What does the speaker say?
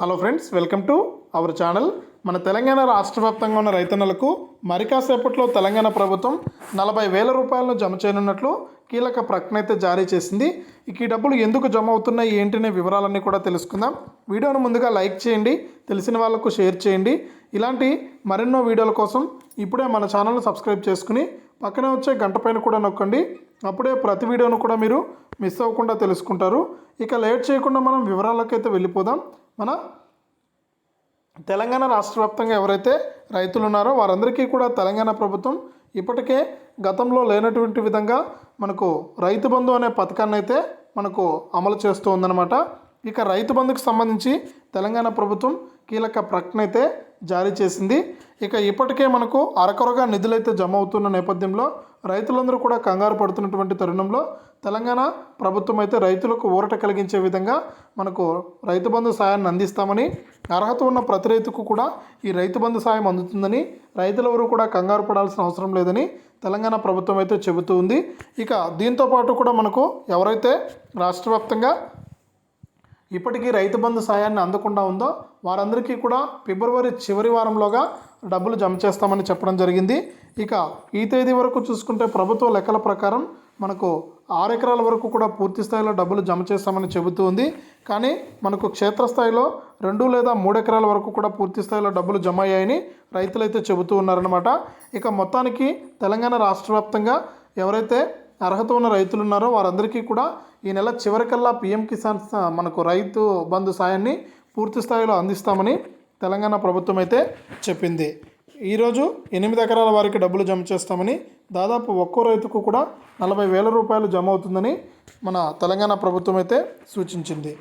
Hello friends welcome to our channel మన తెలంగాణ రాష్ట్ర వ్యాప్తంగా ఉన్న రైతన్నలకు మరి కాసేపట్లో తెలంగాణ ప్రభుత్వం నలభై వేల రూపాయలను జమ చేయనున్నట్లు కీలక ప్రకటన అయితే జారీ చేసింది. ఇక ఈ డబ్బులు ఎందుకు జమ అవుతున్నాయి ఏంటనే వివరాలన్నీ కూడా తెలుసుకుందాం. వీడియోను ముందుగా లైక్ చేయండి తెలిసిన వాళ్ళకు షేర్ చేయండి. ఇలాంటి మరెన్నో వీడియోల కోసం ఇప్పుడే మన ఛానల్ను సబ్స్క్రైబ్ చేసుకుని పక్కనే వచ్చే గంట పైన కూడా నొక్కండి. అప్పుడే ప్రతి వీడియోను కూడా మీరు మిస్ అవ్వకుండా తెలుసుకుంటారు. ఇక లేట్ చేయకుండా మనం వివరాలకైతే వెళ్ళిపోదాం. మన తెలంగాణ రాష్ట్ర వ్యాప్తంగా ఎవరైతే రైతులు ఉన్నారో వారందరికీ కూడా తెలంగాణ ప్రభుత్వం ఇప్పటికే గతంలో లేనటువంటి విధంగా మనకు రైతు బంధు అనే పథకాన్ని అయితే మనకు అమలు చేస్తూ ఉందన్నమాట. ఇక రైతు బంధుకు సంబంధించి తెలంగాణ ప్రభుత్వం కీలక ప్రకటన అయితే జారీ చేసింది. ఇక ఇప్పటికే మనకు అరకొరగా నిధులైతే జమ అవుతున్న నేపథ్యంలో రైతులందరూ కూడా కంగారు పడుతున్నటువంటి తరుణంలో తెలంగాణ ప్రభుత్వం అయితే రైతులకు ఊరట కలిగించే విధంగా మనకు రైతు బంధు సాయాన్ని అందిస్తామని అర్హత ఉన్న ప్రతి రైతుకు కూడా ఈ రైతు బంధు సాయం అందుతుందని రైతులెవరూ కూడా కంగారు పడాల్సిన అవసరం లేదని తెలంగాణ ప్రభుత్వం అయితే చెబుతూ ఉంది. ఇక దీంతో పాటు కూడా మనకు ఎవరైతే రాష్ట్ర వ్యాప్తంగా ఇప్పటికీ రైతు బంధు సాయాన్ని అందకుండా ఉందో వారందరికీ కూడా ఫిబ్రవరి చివరి వారంలోగా డబ్బులు జమ చేస్తామని చెప్పడం జరిగింది. ఇక ఈ తేదీ వరకు చూసుకుంటే ప్రభుత్వ లెక్కల ప్రకారం మనకు ఆరు ఎకరాల వరకు కూడా పూర్తి స్థాయిలో డబ్బులు జమ చేస్తామని చెబుతూ ఉంది. కానీ మనకు క్షేత్రస్థాయిలో రెండు లేదా మూడు ఎకరాల వరకు కూడా పూర్తి స్థాయిలో డబ్బులు జమ అయ్యాయని రైతులైతే చెబుతూ ఉన్నారనమాట ఇక మొత్తానికి తెలంగాణ రాష్ట్ర వ్యాప్తంగా ఎవరైతే అర్హత ఉన్న రైతులు ఉన్నారో వారందరికీ కూడా ఈ నెల చివరికల్లా పిఎం కిసాన్ మనకు రైతు బంధు సాయాన్ని పూర్తి స్థాయిలో అందిస్తామని తెలంగాణ ప్రభుత్వం అయితే చెప్పింది. ఈరోజు ఎనిమిది ఎకరాల వారికి డబ్బులు జమ చేస్తామని దాదాపు ఒక్కో రైతుకు కూడా నలభై వేల రూపాయలు జమ అవుతుందని మన తెలంగాణ ప్రభుత్వం అయితే సూచించింది.